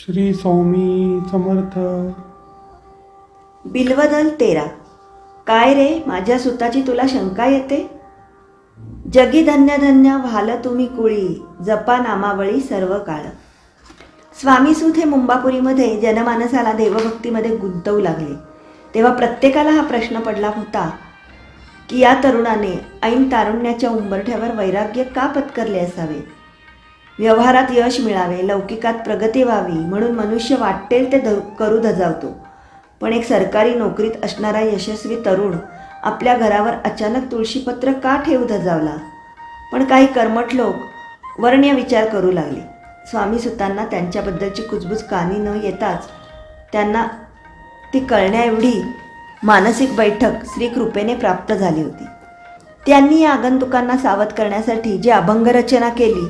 श्री स्वामी समर्थ. बिल्वदल तेरा. काय रे माझ्या सुताची तुला शंका येते? जगी धन्य धन्य व्हाल तुम्ही कुळी जपा नामावळी सर्व काळ. स्वामी सूत हे मुंबापुरीमध्ये जनमानसाला देवभक्तीमध्ये गुंतवू लागले. तेव्हा प्रत्येकाला हा प्रश्न पडला होता की या तरुणाने ऐन तारुण्याच्या उंबरठ्यावर वैराग्य का पत्करले असावे? व्यवहारात यश मिळावे लौकिकात प्रगती व्हावी म्हणून मनुष्य वाटेल ते ध करू धजावतो. पण एक सरकारी नोकरीत असणारा यशस्वी तरुण आपल्या घरावर अचानक तुळशीपत्र का ठेवू धजावला? पण काही कर्मठ लोक वर्ण्य विचार करू लागले. स्वामी सुतांना त्यांच्याबद्दलची कुजबूज कानी न येताच त्यांना ती कळण्याएवढी मानसिक बैठक श्रीकृपेने प्राप्त झाली होती. त्यांनी या आगंतुकांना सावध करण्यासाठी जी अभंग रचना केली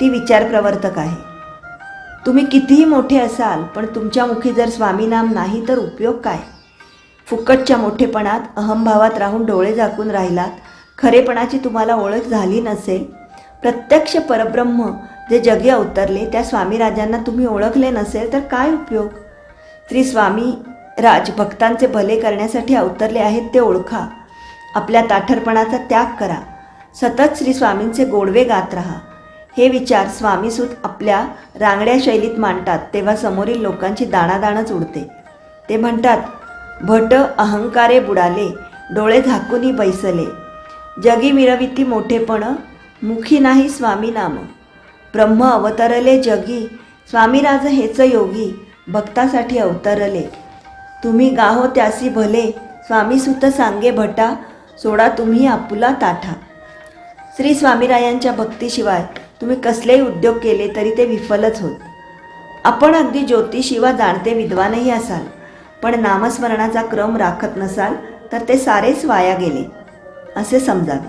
ती विचारप्रवर्तक आहे. तुम्ही कितीही मोठे असाल पण तुमच्या मुखी जर स्वामीनाम नाही तर उपयोग काय? फुकटच्या मोठेपणात अहंभावात राहून डोळे झाकून राहिलात खरेपणाची तुम्हाला ओळख झाली नसेल. प्रत्यक्ष परब्रह्म जे जगी अवतरले त्या स्वामीराजांना तुम्ही ओळखले नसेल तर काय उपयोग? श्री स्वामी राज भक्तांचे भले करण्यासाठी अवतरले आहेत ते ओळखा. आपल्या ताठरपणाचा त्याग करा. सतत श्री स्वामींचे गोडवे गात राहा. हे विचार स्वामीसूत आपल्या रांगड्या शैलीत मांडतात तेव्हा समोरील लोकांची दाणादाणच उडते. ते म्हणतात भट अहंकारे बुडाले डोळे झाकूनी बैसले. जगी मिरविती मोठेपण मुखी नाही स्वामी नाम. ब्रह्म अवतरले जगी स्वामीराज हेच योगी भक्तासाठी अवतरले. तुम्ही गाहो त्यासी भले स्वामीसुत सांगे भटा सोडा तुम्ही आपुला ताठा. श्री स्वामीरायांच्या भक्तीशिवाय तुम्ही कसलेही उद्योग केले तरी ते विफलच होत. आपण अगदी ज्योतिषी वा जाणते विद्वानही असाल पण नामस्मरणाचा क्रम राखत नसाल तर ते सारेच वाया गेले असे समजावे.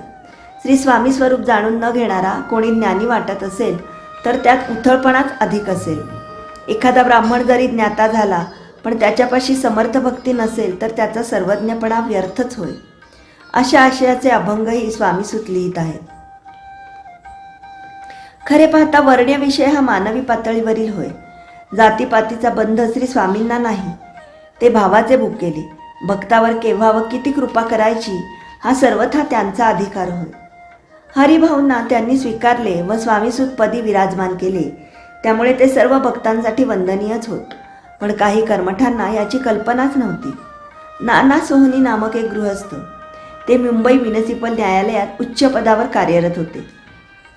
श्री स्वामी स्वरूप जाणून न घेणारा कोणी ज्ञानी वाटत असेल तर त्यात उथळपणाच अधिक असेल. एखादा ब्राह्मण जरी ज्ञाता झाला पण त्याच्यापाशी समर्थ भक्ती नसेल तर त्याचा सर्वज्ञपणा व्यर्थच होय. अशा आशयाचे अभंगही स्वामी सुत लिहित आहेत. खरे पाहता वर्ण्यविषय हा मानवी पातळीवरील होय. जातीपातीचा बंध श्री स्वामींना नाही. ते भावाचे भुकेले भक्तावर केव्हा व किती कृपा करायची हा सर्वथा त्यांचा अधिकार होय. हरिभाऊंना त्यांनी स्वीकारले व स्वामीसुतपदी विराजमान केले. त्यामुळे ते सर्व भक्तांसाठी वंदनीयच होत. पण काही कर्मठांना याची कल्पनाच नव्हती. नाना सोहनी नामक एक गृहस्थ. ते मुंबई म्युनिसिपल न्यायालयात उच्च पदावर कार्यरत होते.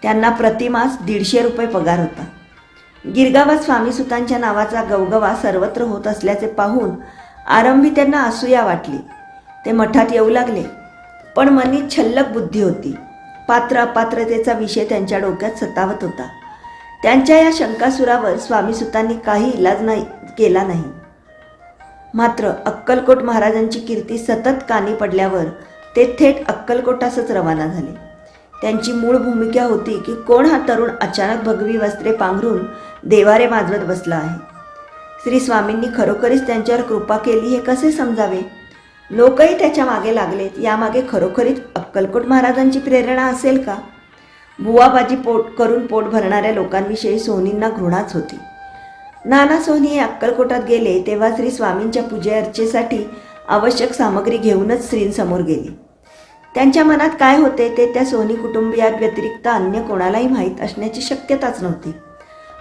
त्यांना प्रतिमास दीडशे रुपये पगार होता. गिरगावात स्वामीसुतांच्या नावाचा गवगवा सर्वत्र होत असल्याचे पाहून आरंभी त्यांना असूया वाटली. ते मठात येऊ लागले. पण मनी छल्लक बुद्धी होती. पात्र अपात्रतेचा विषय त्यांच्या डोक्यात सतावत होता. त्यांच्या या शंकासुरावर स्वामीसुतांनी काही इलाज नाही केला नाही. मात्र अक्कलकोट महाराजांची कीर्ती सतत कानी पडल्यावर ते थेट अक्कलकोटासच रवाना झाले. त्यांची मूळ भूमिका होती की कोण हा तरुण अचानक भगवी वस्त्रे पांघरून देवारे माजवत बसला आहे? श्री स्वामींनी खरोखरीच त्यांच्यावर कृपा केली हे कसे समजावे? लोकही त्याच्यामागे लागलेत यामागे खरोखरीच अक्कलकोट महाराजांची प्रेरणा असेल का? बुवाबाजी पोट करून पोट भरणाऱ्या लोकांविषयी सोनींना घृणाच होती. नाना सोनी हे अक्कलकोटात गेले तेव्हा श्री स्वामींच्या पूजेअर्चेसाठी आवश्यक सामग्री घेऊनच श्रींसमोर गेली. त्यांच्या मनात काय होते ते त्या सोनी कुटुंबियात व्यतिरिक्त अन्य कोणालाही माहीत असण्याची शक्यताच नव्हती.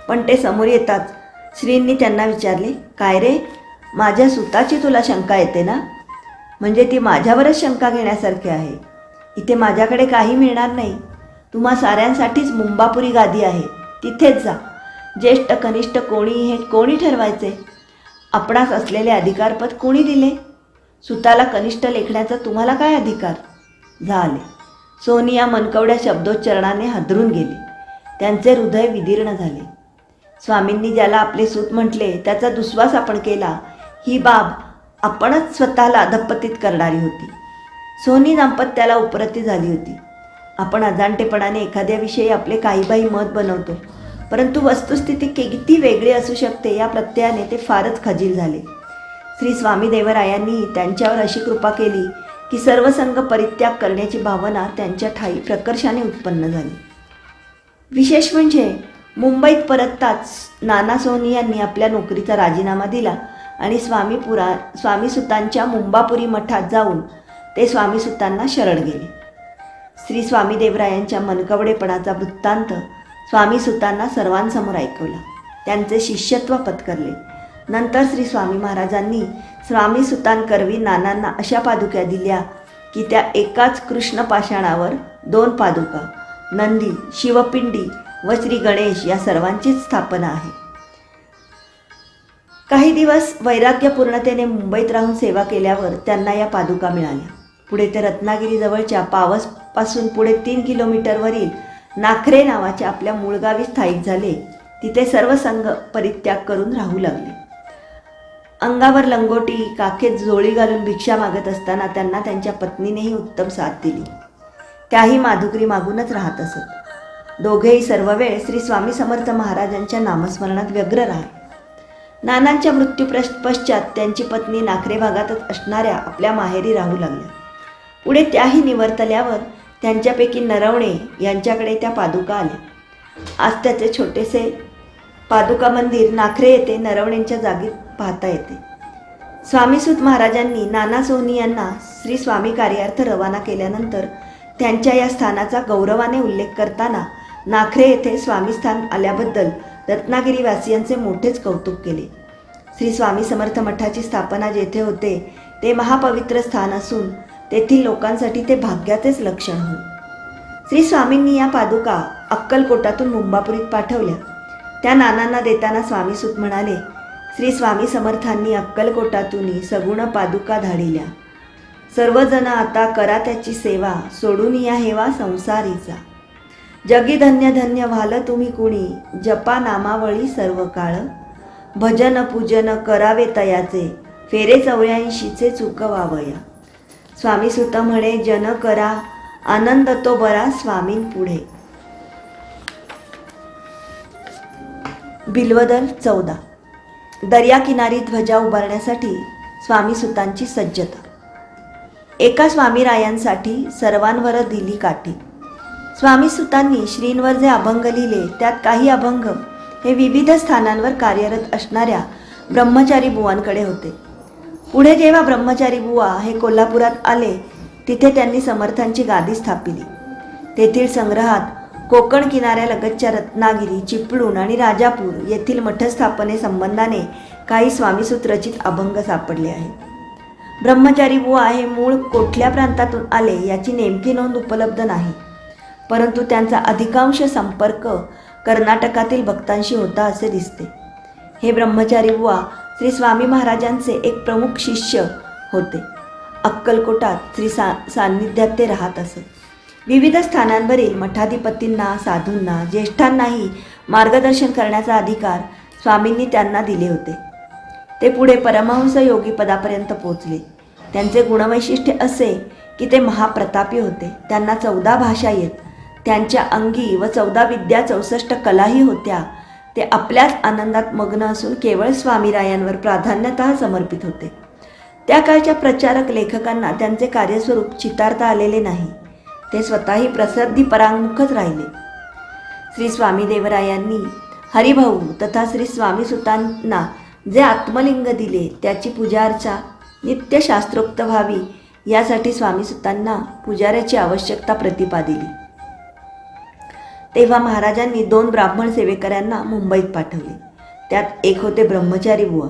पण ते समोर येताच श्रींनी त्यांना विचारले काय रे? माझ्या सुताची तुला शंका येते ना? म्हणजे ती माझ्यावरच शंका घेण्यासारखी आहे. इथे माझ्याकडे काही मिळणार नाही. तुम्हा साऱ्यांसाठीच मुंबापुरी गादी आहे. तिथेच जा. ज्येष्ठ कनिष्ठ कोणी हे कोणी ठरवायचे? आपणास असलेले अधिकारपद कोणी दिले? सुताला कनिष्ठ लेखण्याचा तुम्हाला काय अधिकार? झाले. सोनिया मनकवड्या शब्दोच्चरणाने हादरून गेली. त्यांचे हृदय विदीर्ण झाले. स्वामींनी ज्याला आपले सूत म्हटले त्याचा दुस्वास आपण केला ही बाब आपणच स्वतःला अधपतीत करणारी होती. सोनी दाम्पत्याला उपरती झाली होती. आपण अजाणतेपणाने एखाद्याविषयी आपले काहीबाही मत बनवतो परंतु वस्तुस्थिती किती वेगळी असू शकते या प्रत्ययाने ते फारच खजील झाले. श्री स्वामी देवरायांनी त्यांच्यावर अशी कृपा केली की सर्व संघ परित्याग करण्याची भावना त्यांच्या ठाई प्रकर्षाने उत्पन्न झाली. विशेष म्हणजे मुंबईत परतताच नाना सोनी यांनी आपल्या नोकरीचा राजीनामा दिला आणि स्वामीपुरा स्वामीसुतांच्या मुंबापुरी मठात जाऊन ते स्वामीसुतांना शरण गेले. श्री स्वामी देवरायांच्या मनकवडेपणाचा वृत्तांत स्वामीसुतांना सर्वांसमोर ऐकवला. त्यांचे शिष्यत्व पत्करले. नंतर श्री स्वामी महाराजांनी स्वामी सुतांकरवी नानांना अशा पादुक्या दिल्या की त्या एकाच कृष्ण पाषाणावर दोन पादुका नंदी शिवपिंडी व श्री गणेश या सर्वांचीच स्थापना आहे. काही दिवस वैराग्यपूर्णतेने मुंबईत राहून सेवा केल्यावर त्यांना या पादुका मिळाल्या. पुढे ते रत्नागिरीजवळच्या पावसपासून पुढे तीन किलोमीटरवरील नाखरे नावाच्या आपल्या मूळगावी स्थायिक झाले. तिथे सर्व संघ परित्याग करून राहू लागले. अंगावर लंगोटी काखेत जोळी घालून भिक्षा मागत असताना त्यांना त्यांच्या पत्नीनेही उत्तम साथ दिली. त्याही माधुकरी मागूनच राहत असत. दोघेही सर्व वेळ श्री स्वामी समर्थ महाराजांच्या नामस्मरणात व्यग्र राहत नानांच्या मृत्यू पश्चात त्यांची पत्नी नाखरे भागातच असणाऱ्या आपल्या माहेरी राहू लागल्या. पुढे त्याही निवर्तल्यावर त्यांच्यापैकी नरवणे यांच्याकडे त्या पादुका आल्या. आज त्याचे छोटेसे पादुका मंदिर नाखरे येथे नरवणेंच्या जागी पाहता येते. स्वामीसूत महाराजांनी नाना सोनी यांना श्री स्वामी कार्यार्थ रवाना केल्यानंतर त्यांच्या या स्थानाचा गौरवाने उल्लेख करताना नाखरे येथे स्वामीस्थान आल्याबद्दल रत्नागिरीवासियांचे मोठेच कौतुक केले. श्री स्वामी समर्थ मठाची स्थापना जेथे होते ते महापवित्र स्थान असून तेथील लोकांसाठी ते भाग्याचेच लक्षण होय. श्री स्वामींनी या पादुका अक्कलकोटातून मुंबापुरीत पाठवल्या. त्या नानांना देताना स्वामीसूत म्हणाले श्री स्वामी समर्थांनी अक्कलकोटातून सगुण पादुका धाडिल्या. सर्वजण आता करा त्याची सेवा सोडून या हेवा संसारीचा. जगी धन्य धन्य व्हाल तुम्ही कुणी जपा नामावळी सर्व काळ भजन पूजन करावे तयाचे फेरे चौऱ्याऐंशीचे चुकवावया स्वामी सुत म्हणे जन करा आनंद तो बरा पुढे बिल्वदल चौदा. दर्याकिनारी ध्वजा उभारण्यासाठी स्वामी सुतांची सज्जता. एका स्वामीरायांसाठी सर्वांवर दिली काठी. स्वामी सुतांनी श्रींवर जे अभंग लिहिले त्यात काही अभंग हे विविध स्थानांवर कार्यरत असणाऱ्या ब्रह्मचारी बुवांकडे होते. पुढे जेव्हा ब्रह्मचारी बुवा हे कोल्हापुरात आले तिथे त्यांनी समर्थांची गादी स्थापिली. तेथील संग्रहात कोकण किनाऱ्यालगतच्या रत्नागिरी चिपळूण आणि राजापूर येथील मठस्थापने संबंधाने काही स्वामीसूत्रचित अभंग सापडले आहेत. ब्रह्मचारी वो हे मूळ कोठल्या प्रांतातून आले याची नेमकी नोंद उपलब्ध नाही. परंतु त्यांचा अधिकांश संपर्क कर्नाटकातील भक्तांशी होता असे दिसते. हे ब्रह्मचारी बुवा श्री स्वामी महाराजांचे एक प्रमुख शिष्य होते. अक्कलकोटात श्री सा सान्निध्यात ते राहत असत विविध स्थानांवरील मठाधिपतींना साधूंना ज्येष्ठांनाही मार्गदर्शन करण्याचा अधिकार स्वामींनी त्यांना दिले होते. ते पुढे परमहंस योगी पदापर्यंत पोचले त्यांचे गुणवैशिष्ट्य असे की ते महाप्रतापी होते. त्यांना चौदा भाषा येत. त्यांच्या अंगी व चौदा विद्या चौसष्ट कलाही होत्या. ते आपल्याच आनंदात मग्न असून केवळ स्वामीरायांवर प्राधान्यतः समर्पित होते. त्या काळच्या प्रचारक लेखकांना त्यांचे कार्यस्वरूप चितारता आलेले नाही. ते स्वतःही प्रसिद्धी परांगमुखच राहिले. श्री स्वामी देवरायांनी हरिभाऊ तथा श्री स्वामी सुतांना जे आत्मलिंग दिले त्याची पूजा अर्चा नित्य शास्त्रोक्त व्हावी यासाठी स्वामी सुतांना पुजाऱ्याची आवश्यकता प्रतिपा दिली तेव्हा महाराजांनी दोन ब्राह्मण सेवेकऱ्यांना मुंबईत पाठवले. त्यात एक होते ब्रह्मचारी बुवा.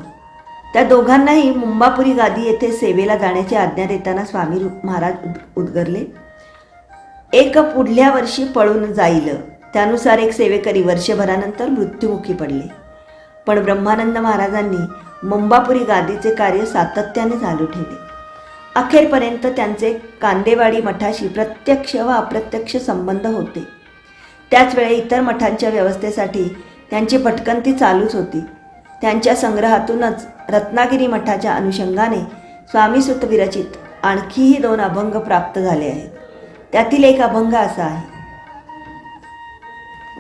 त्या दोघांनाही मुंबापुरी गादी येथे सेवेला जाण्याची आज्ञा देताना स्वामी महाराज उद- उद्गरले. एक पुढल्या वर्षी पळून जाईल. त्यानुसार एक सेवेकरी वर्षभरानंतर मृत्युमुखी पडले. पण ब्रह्मानंद महाराजांनी मुंबापुरी गादीचे कार्य सातत्याने चालू ठेवले. अखेरपर्यंत त्यांचे कांदेवाडी मठाशी प्रत्यक्ष व अप्रत्यक्ष संबंध होते. त्याचवेळी इतर मठांच्या व्यवस्थेसाठी त्यांची भटकंती चालूच होती. त्यांच्या संग्रहातूनच रत्नागिरी मठाच्या अनुषंगाने स्वामी विरचित आणखीही दोन अभंग प्राप्त झाले आहेत. त्यातील एक अभंग असा आहे.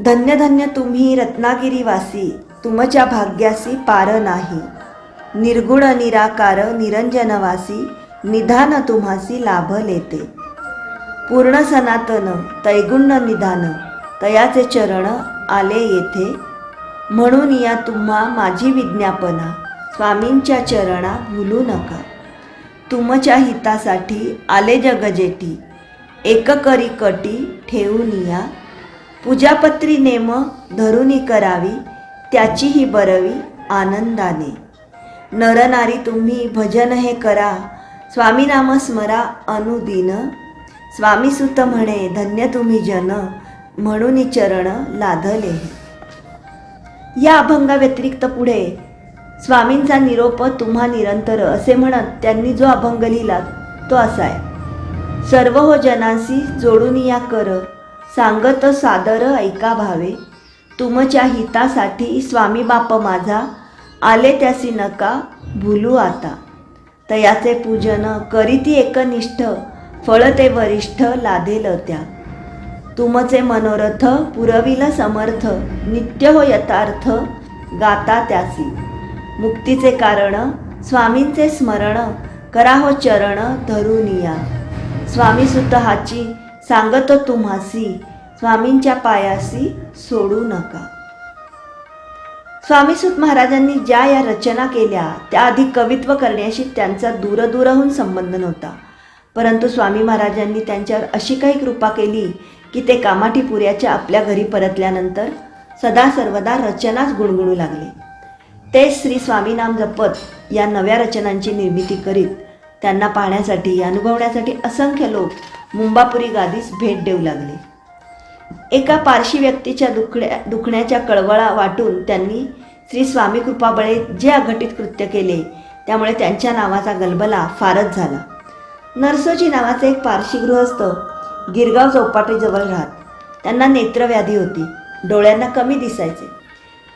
धन्य धन्य तुम्ही रत्नागिरीवासी तुमच्या भाग्यासी पार नाही. निर्गुण निराकार निरंजनवासी निधान तुम्हासी लाभ लेते. पूर्ण सनातन तैगुण निधान तयाचे चरण आले येथे. म्हणून या तुम्हा माझी विज्ञापना स्वामींच्या चरणा भुलू नका. तुमच्या हितासाठी आले जगजेटी एककरी कटी ठेवून या. पूजापत्री नेम धरुनी करावी त्याचीही बरवी आनंदाने. नरनारी तुम्ही भजन हे करा स्वामी नाम स्मरा अनुदिन. स्वामी सुत म्हणे धन्य तुम्ही जन म्हणून चरण लाधले या अभंगाव्यतिरिक्त पुढे स्वामींचा निरोप तुम्हा निरंतर असे म्हणत त्यांनी जो अभंग लिहिला तो असा आहे. सर्व हो जनासी जोडून या कर. सांगत सादर ऐका भावे. तुमच्या हितासाठी स्वामी बाप माझा आले त्यासी नका भुलू आता. तयाचे पूजन करीती एकनिष्ठ फळ ते वरिष्ठ लादेल त्या. तुमचे मनोरथ पुरविल समर्थ नित्य हो यथार्थ गाता त्यासी. मुक्तीचे कारण स्वामींचे स्मरण करा हो चरण धरून या. सुत हाची सांगत तुम्हासी स्वामींच्या पायासी सोडू नका. स्वामीसुत महाराजांनी ज्या या रचना केल्या त्या आधी कवित्व करण्याशी त्यांचा दूरदूरहून संबंध नव्हता. परंतु स्वामी महाराजांनी त्यांच्यावर अशी काही कृपा केली की ते कामाठीपुऱ्याच्या आपल्या घरी परतल्यानंतर सदा सर्वदा रचनाच गुणगुणू लागले. ते श्री स्वामीनाम जपत या नव्या रचनांची निर्मिती करीत त्यांना पाहण्यासाठी अनुभवण्यासाठी असंख्य लोक मुंबापुरी गादीस भेट देऊ लागले. एका पारशी व्यक्तीच्या दुखड्या दुखण्याच्या कळवळा वाटून त्यांनी श्री स्वामी कृपाबळे जे अघटित कृत्य केले त्यामुळे त्यांच्या नावाचा गलबला फारच झाला. नरसोजी नावाचे एक पारशी गृहस्थ गिरगाव चौपाटीजवळ राहत. त्यांना नेत्रव्याधी होती. डोळ्यांना कमी दिसायचे.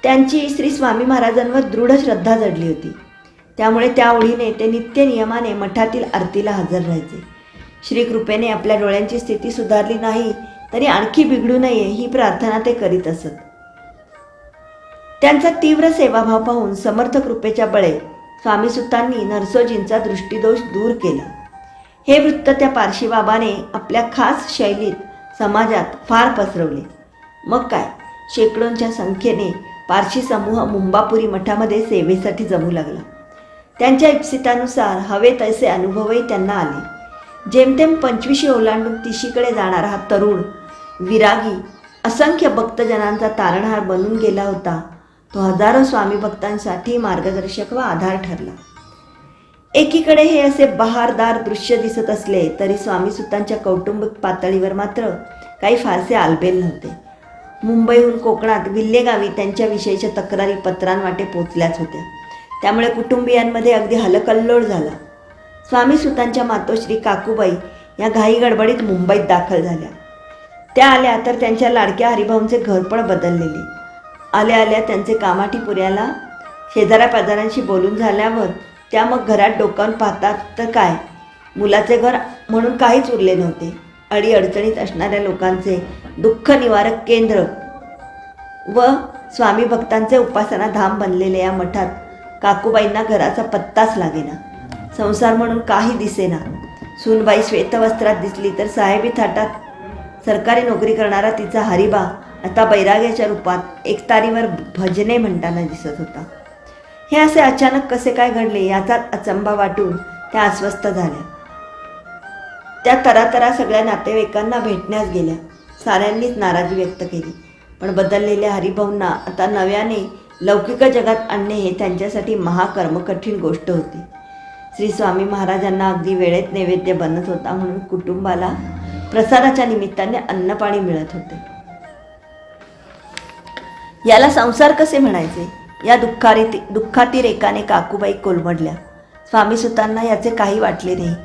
त्यांची श्री स्वामी महाराजांवर दृढ श्रद्धा जडली होती. त्यामुळे त्या ओढीने ते नित्य नियमाने मठातील आरतीला हजर राहायचे. श्रीकृपेने आपल्या डोळ्यांची स्थिती सुधारली नाही तरी आणखी बिघडू नये ही प्रार्थना ते करीत असत. त्यांचा तीव्र सेवाभाव पाहून समर्थ कृपेच्या बळे स्वामीसुतांनी नरसोजींचा दृष्टीदोष दूर केला. हे वृत्त त्या पारशी बाबाने आपल्या खास शैलीत समाजात फार पसरवले. मग काय? शेकडोंच्या संख्येने पारशी समूह मुंबापुरी मठामध्ये सेवेसाठी जमू लागला. त्यांच्या इप्सितानुसार हवे तसे अनुभवही त्यांना आले. जेमतेम पंचवीशी ओलांडून तिशीकडे जाणारा हा तरुण विरागी असंख्य भक्तजनांचा तारणहार बनून गेला होता. तो हजारो स्वामी भक्तांसाठी मार्गदर्शक व आधार ठरला. एकीकडे हे असे बहारदार दृश्य दिसत असले तरी स्वामी सुतांच्या कौटुंबिक पातळीवर मात्र काही फारसे आलबेल नव्हते. मुंबईहून कोकणात विल्लेगावी त्यांच्याविषयीच्या तक्रारी पत्रांवाटे पोचल्याच होत्या. त्यामुळे कुटुंबियांमध्ये अगदी हलकल्लोळ झाला. स्वामी सुतांच्या मातोश्री काकूबाई या घाई गडबडीत मुंबईत दाखल झाल्या. त्या आल्या तर त्यांच्या लाडक्या हरिभाऊंचे घर पण बदललेले. आल्या आल्या त्यांचे कामाठी पुऱ्याला शेजाऱ्या पाजाऱ्यांशी बोलून झाल्यावर त्या मग घरात डोकावून पाहतात तर काय? मुलाचे घर म्हणून काहीच उरले नव्हते. अडीअडचणीत असणाऱ्या लोकांचे दुःख निवारक केंद्र व स्वामी भक्तांचे उपासना धाम बनलेल्या या मठात काकूबाईंना घराचा पत्ताच लागेना. संसार म्हणून काही दिसेना. सूनबाई श्वेतवस्त्रात दिसली तर साहेबी थाटात. सरकारी नोकरी करणारा तिचा हरिबा आता बैराग्याच्या रूपात एकतारीवर भजने म्हणताना दिसत होता. हे असे अचानक कसे काय घडले याचाच अचंबा वाटून त्या अस्वस्थ झाल्या. त्या तरातरा सगळ्या नातेवाईकांना भेटण्यास गेल्या. साऱ्यांनीच नाराजी व्यक्त केली. पण बदललेल्या हरिभाऊंना आता नव्याने लौकिक जगात आणणे हे त्यांच्यासाठी महाकर्म कठीण गोष्ट होती. श्री स्वामी महाराजांना अगदी वेळेत नैवेद्य बनत होता म्हणून कुटुंबाला प्रसादाच्या निमित्ताने अन्नपाणी मिळत होते. याला संसार कसे म्हणायचे? या दुःखारी दुःखातील एकाने काकूबाई कोलमडल्या. स्वामी सुतांना याचे काही वाटले नाही.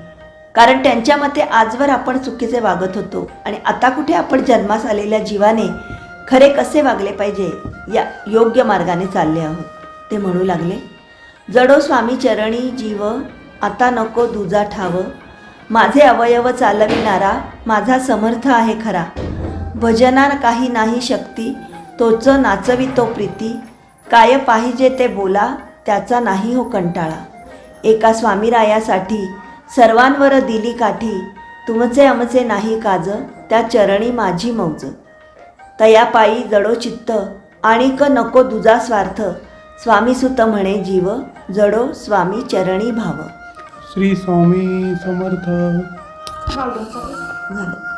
कारण त्यांच्या मते आजवर आपण चुकीचे वागत होतो आणि आता कुठे आपण जन्मास आलेल्या जीवाने खरे कसे वागले पाहिजे या योग्य मार्गाने चालले आहोत. ते म्हणू लागले जडो स्वामी चरणी जीव आता नको दुजा ठाव. माझे अवयव चालविणारा माझा समर्थ आहे खरा. भजना काही नाही शक्ती तोच नाचवी तो प्रीती. काय पाहिजे ते बोला त्याचा नाही हो कंटाळा. एका स्वामीरायासाठी सर्वांवर दिली काठी तुमचे अमचे नाही काज त्या चरणी माझी मौज. तया पायी जडो चित्त आणि क नको दुजा स्वार्थ. स्वामी सुत म्हणे जीव जडो स्वामी चरणी भाव. श्री स्वामी समर्थ. झालं.